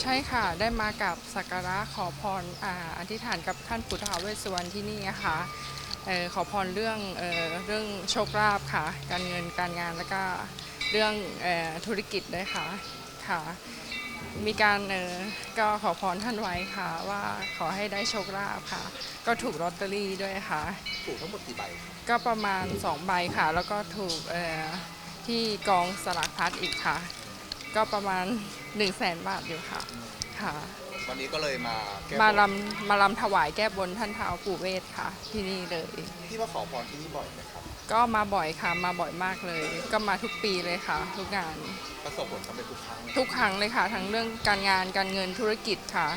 ใช่ค่ะ ได้มากับสักการะขอพรอ่าอธิษฐานกับท่านพุทธาเวสสวรรณที่นี่นะคะเอ่อขอพรเรื่องเอ่อเรื่องโชคลาภค่ะ การเงินการงานแล้วก็เรื่องเอ่อธุรกิจด้วยค่ะค่ะ มีการเอ่อก็ขอพรท่านไว้ค่ะ ว่าขอให้ได้โชคลาภค่ะ ก็ถูกลอตเตอรี่ด้วยค่ะ ถูกทั้งหมดกี่ใบครับก็ประมาณ 2 ใบค่ะ แล้วก็ถูกเอ่อที่กองสลากพลัดอีกค่ะ ก็ประมาณ 1 0 0 0 0แสนบาทอยู่ค่ะค่ะ วันนี้ก็เลยมาแก้บนมาลำมาลำถวายแก้บนท่านท้าวปู่เวทค่ะ ที่นี่เลยที่มาขอพรที่นี่บ่อยไหมครับ ก็มาบ่อยค่ะมาบ่อยมากเลย ก็มาทุกปีเลยค่ะ ทุกงาน ประสบผลสำเร็จทุกครั้งทุกครั้งเลยค่ะ ทั้งเรื่องการงานการเงินธุรกิจค่ะ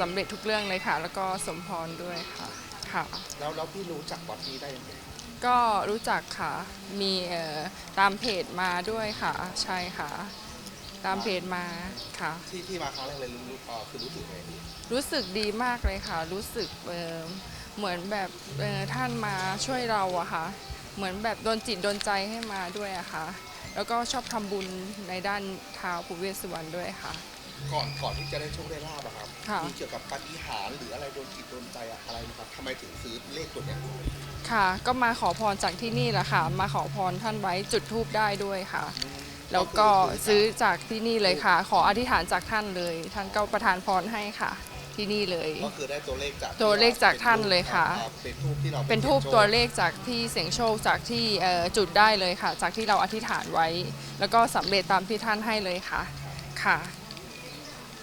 สำเร็จทุกเรื่องเลยค่ะ แล้วก็สมพรด้วยค่ะค่ะ แล้วแล้วพี่รู้จักวัดนี้ได้ยังไงก็รู้จักค่ะ มีเอ่อตามเพจมาด้วยค่ะ ใช่ค่ะ ตามเพจมาค่ะ ที่ที่มาครั้งแรกเลยรู้รู้เอ่อคือรู้สึกไงพี่รู้สึกดีมากเลยค่ะ รู้สึกเอ่อเหมือนแบบเอ่อท่านมาช่วยเราอะค่ะ เหมือนแบบโดนจิตโดนใจให้มาด้วยอะค่ะ แล้วก็ชอบทำบุญในด้านท้าวปู่เวสสุวรรณด้วยค่ะ ก่อนก่อนที่จะได้โชคได้ลาบอะครับค่ะ มีเกี่ยวกับปาฏิหาริย์หรืออะไรโดนจิตโดนใจอะอะไรนะครับทำไมถึงซื้อเลขตัวเนี้ยค่ะ ก็มาขอพรจากที่นี่แหละค่ะ มาขอพรท่านไว้จุดทูบได้ด้วยค่ะ แล้วก็ซื้อจากที่นี่เลยค่ะ ขออธิษฐานจากท่านเลย ท่านก็ประทานพรให้ค่ะ ที่นี่เลย ก็คือได้ตัวเลขจากตัวเลขจากท่านเลยค่ะอ่าเป็นทูบที่เราเป็นทูบตัวเลขจากที่เสียงโชคจากที่เอ่อจุดได้เลยค่ะ จากที่เราอธิษฐานไว้ แล้วก็สำเร็จตามที่ท่านให้เลยค่ะค่ะ